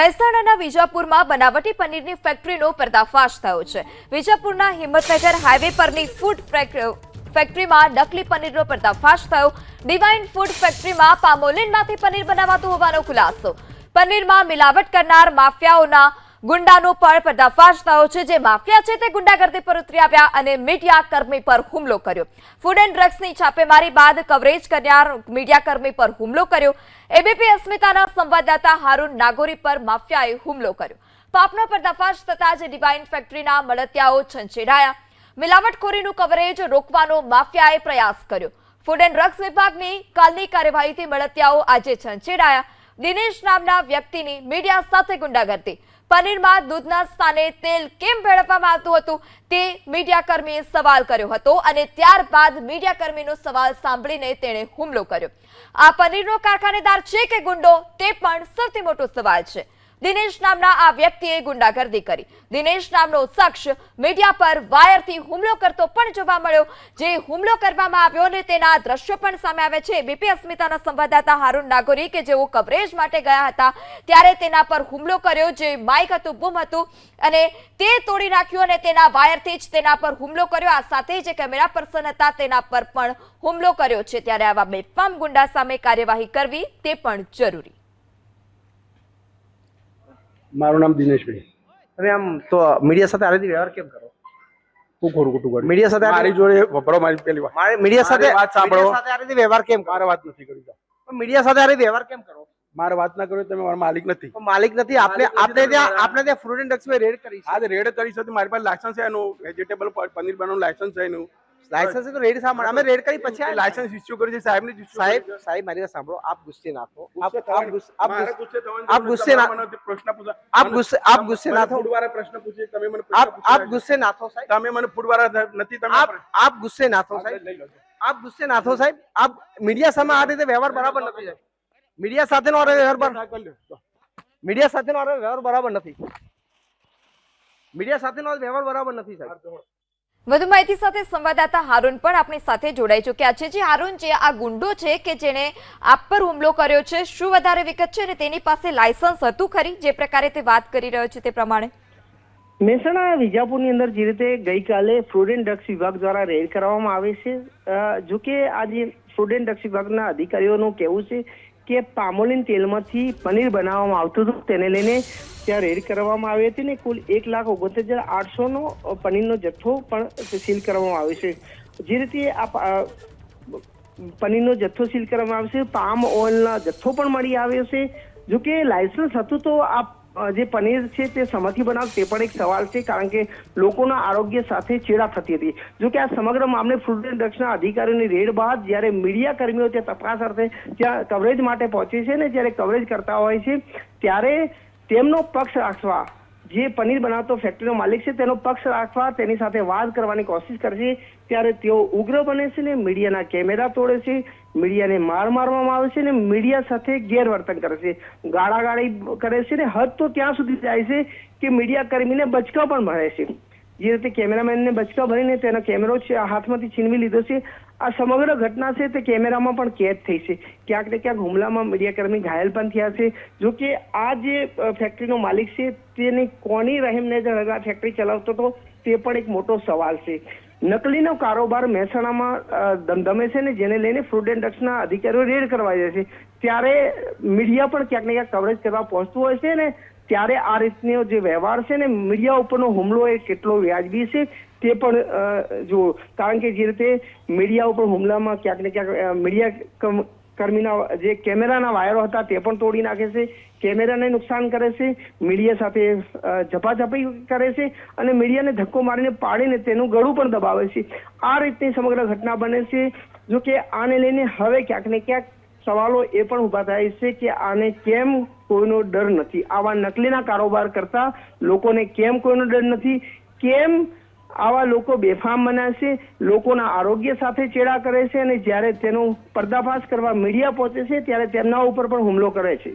મહેસાણાના વિજાપુરમાં બનાવટી પનીરની ફેક્ટરીનો પર્દાફાશ થયો છે. વિજાપુરના હિંમતનગર હાઈવે પરની ફૂડ ફેક્ટરીમાં નકલી પનીરનો પર્દાફાશ થયો. ડિવાઇન ફૂડ ફેક્ટરીમાં પામોલિનમાંથી પનીર બનાવાતું હોવાનો ખુલાસો. પનીરમાં મિલાવટ કરનાર માફિયાઓના ગુંડાનો પણ પર્દાફાશ થયો છે. જે માફિયા છે તે ગુંડાગર્દી પર ઉતરી આવ્યા અને મીડિયા કર્મી પર હુમલો કર્યો. ફૂડ એન્ડ ડ્રગ્સની છાપેમારી બાદ કવરેજ કરનાર મીડિયા કર્મી પર હુમલો કર્યો. એબીપી અસ્મિતાના સંવાદદાતા હારૂન નાગોરી પર માફિયાએ હુમલો કર્યો. પાપનો પર્દાફાશ થતા જ ડિવાઇન ફેક્ટરીના મળતિયાઓ છંછેડાયા. મિલાવટખોરીનું કવરેજ રોકવાનો માફિયાએ પ્રયાસ કર્યો. ફૂડ એન્ડ ડ્રગ્સ વિભાગની કાલની કાર્યવાહીથી મળતિયાઓ આજે છંછેડાયા. દિનેશ નામના વ્યક્તિની મીડિયા સાથે ગુંડાગર્દી. પનીરમાં દૂધના સ્થાને તેલ કેમ ભેળવવામાં આવતું હતું તે મીડિયા કર્મીએ સવાલ કર્યો હતો અને ત્યારબાદ મીડિયા કર્મીનો સવાલ સાંભળીને તેણે હુમલો કર્યો. આ પનીરનો કારખાનેદાર છે કે ગુંડો તે પણ સૌથી મોટો સવાલ છે. દિનેશ નામના આ વ્યક્તિએ ગુંડાગર્દી કરી. દિનેશ નામનો શખ્સ મીડિયા પર વાયરથી હુમલો કરતો પણ જોવા મળ્યો. જે હુમલો કરવામાં આવ્યો અને તેના દ્રશ્યો પણ સામે આવે છે. બીપી અસ્મિતાના સંવાદદાતા હારૂન નાગોરી કે જેઓ કવરેજ માટે ગયા હતા, ત્યારે તેના પર હુમલો કર્યો. જે માઇક હતું, બૂમ હતું અને તે તોડી નાખ્યું અને તેના વાયરથી જ તેના પર હુમલો કર્યો. આ સાથે જે કેમેરા પર્સન હતા, તેના પર પણ હુમલો કર્યો છે. ત્યારે આવા બેફામ ગુંડા સામે કાર્યવાહી કરવી તે પણ જરૂરી. મારું નામ દિનેશભાઈ તમે આમ તો મીડિયા સાથે આરેથી વ્યવહાર કેમ કરો? હું ખોરું ખોટું કરું. મીડિયા સાથે મારી જોડે વપરો મારી પેલી વાત. મારે મીડિયા સાથે વાત સાંભળો. સાથે આરેથી વ્યવહાર કેમ કરો? મારે વાત નથી કરી પણ મીડિયા સાથે આરેથી વ્યવહાર કેમ કરો? મારે વાત ના કરો તમે મારા માલિક નથી. માલિક નથી. આપણે આપને આપણે ત્યાં આપને ત્યાં ફ્રૂટ એન્ડ ડ્રગ્સ રેડ કરી આજે રેડ કરી છે. તો મારી પાસે લાયસન્સ છે એનું. વેજીટેબલ પનીર બનાવવાનું લાયસન્સ છે એનું. લાયસન્સ છે તો રેડ શા માટે અમે રેડ કરી પછી આવ્યા. લાયસન્સ ઇસ્યુ કર્યું છે સાહેબ ને સાહેબ સાહેબ મારી વાત સાંભળો આપ ગુસ્સે ના થો આપ આપ ગુસ્સે આપ મારે ગુસ્સે ગુસ્સે થવાની આપ જરૂર ગુસ્સે ના- તમારે મને પ્રશ્ન પૂછો આપ ગુસ્સે આપ ગુસ્સે ના થો ફૂડવાળા પ્રશ્ન પૂછે તમે મને આપ પ્રશ્ન આપ પૂછો ગુસ્સે ના થો સાહેબ તમે મને ફૂડવાળા નથી તમે આપ આપ ગુસ્સે ના થો સાહેબ લઈ લો આપ ગુસ્સે ના થો સાહેબ આપ મીડિયા સામે આ રીતે વ્યવહાર બરાબર નથી સાહેબ મીડિયા સાથેનો આ વ્યવહાર બરાબર કરી લો. મીડિયા સાથેનો આ વ્યવહાર બરાબર નથી મીડિયા સાથેનો આ વ્યવહાર બરાબર નથી સાહેબ વધુ માહિતી સાથે સંવાદદાતા હારૂન પણ આપણી સાથે જોડાઈ ચૂક્યા છે. જે હારૂન, જે આ ગુંડો છે કે જેણે આપ પર હુમલો કર્યો છે, શું વધારે વિગત છે અને તેની પાસે લાયસન્સ હતું ખરી? જે પ્રકારે તે વાત કરી રહ્યો છે તે પ્રમાણે. મહેસાણા વિજાપુરની અંદર જે રીતે ગઈકાલે એન્ડ ડ્રગ્સ વિભાગ દ્વારા રેડ કરવામાં આવે છે જો કે આજે એન્ડ ડ્રગ્સ વિભાગના અધિકારીઓનું કહેવું છે કે પામોલિન તેલમાંથી પનીર બનાવવામાં આવતું હતું. તેને લઈને ત્યાં રેડ કરવામાં આવી હતી ને કુલ એક લાખ ઓગણત્રીસ હજાર આઠસોનો પનીરનો જથ્થો પણ સીલ કરવામાં આવ્યો છે. જે રીતે આ પનીરનો જથ્થો સીલ કરવામાં આવશે પામ ઓઇલનો જથ્થો પણ મળી આવ્યો છે. જોકે લાયસન્સ હતું તો આ જે પનીર છે તે શેમાંથી બનાવ, તે પણ એક સવાલ છે, કારણ કે લોકોના આરોગ્ય સાથે ચેડા થતી હતી. જો કે આ સમગ્ર મામલે ફૂડ એન્ડ ડ્રગ્સના અધિકારીઓની રેડ બાદ જ્યારે મીડિયા કર્મીઓ ત્યાં તપાસ અર્થે ત્યાં કવરેજ માટે પહોંચે છે ને જ્યારે કવરેજ કરતા હોય છે, ત્યારે તેમનો પક્ષ રાખવા જે પનીર બનાવતો ફેક્ટરીનો માલિક છે, તેનો પક્ષ રાખવા, તેની સાથે વાત કરવાની કોશિશ કરશે, ત્યારે તેઓ ઉગ્ર બને છે ને મીડિયાના કેમેરા તોડે છે, મીડિયાને માર મારવામાં આવે છે ને મીડિયા સાથે ગેરવર્તન કરે છે. ગાળાગાળી કરે છે ને હદ તો ત્યાં સુધી જાય છે કે મીડિયા કર્મીને બચકા પણ ભરે છે. જે રીતે કેમેરામેનને બચકા ભરીને તેનો કેમેરો છે હાથમાંથી છીનવી લીધો છે. આ સમગ્ર ઘટના છે તે કેમેરામાં પણ કેદ થઈ છે. ક્યાંક ને ક્યાંક હુમલામાં મીડિયાકર્મી ઘાયલ પણ થયા છે. જો કે આ જે ફેક્ટરીનો માલિક છે, તેની કોની રહેમને જણ ફેક્ટરી ચલાવતો હતો, તે પણ એક મોટો સવાલ છે. નકલીનો કારોબાર મહેસાણામાં ધમધમે છે ને જેને લઈને ફૂડ એન્ડ ડ્રગ્સના અધિકારીઓ રેડ કરવા જાય છે. ત્યારે મીડિયા પણ ક્યાંક ને ક્યાંક કવરેજ કરવા પહોંચતું હોય છે ને ત્યારે આ રીતનો જે વ્યવહાર છે ને, મીડિયા ઉપરનો હુમલો એ કેટલો વ્યાજબી છે તે પણ જુઓ. કારણ કે જે રીતે મીડિયા ઉપર હુમલામાં ક્યાંક ને ક્યાંક મીડિયા કર્મીના જે કેમેરાના વાયરો હતા તે પણ તોડી નાખે છે. કેમેરાને નુકસાન કરે છે, મીડિયા સાથે ઝપાઝપી કરે છે અને મીડિયાને ધક્કો મારીને પાડીને તેનું ગળું પણ દબાવે છે. આ રીતની સમગ્ર ઘટના બને છે. જો કે આને લઈને હવે ક્યાંક ને ક્યાંક સવાલો એ પણ ઊભા થાય છે કે આને કેમ કોઈનો ડર નથી. આવા નકલીના કારોબાર કરતા લોકોને કેમ કોઈનો ડર નથી? કેમ આવા લોકો બેફામ છે? લોકોના આરોગ્ય સાથે ચેડા કરે છે? અને જ્યારે તેનો પર્દાફાશ કરવા મીડિયા પહોંચે છે, ત્યારે તેમના ઉપર પણ હુમલો કરે છે.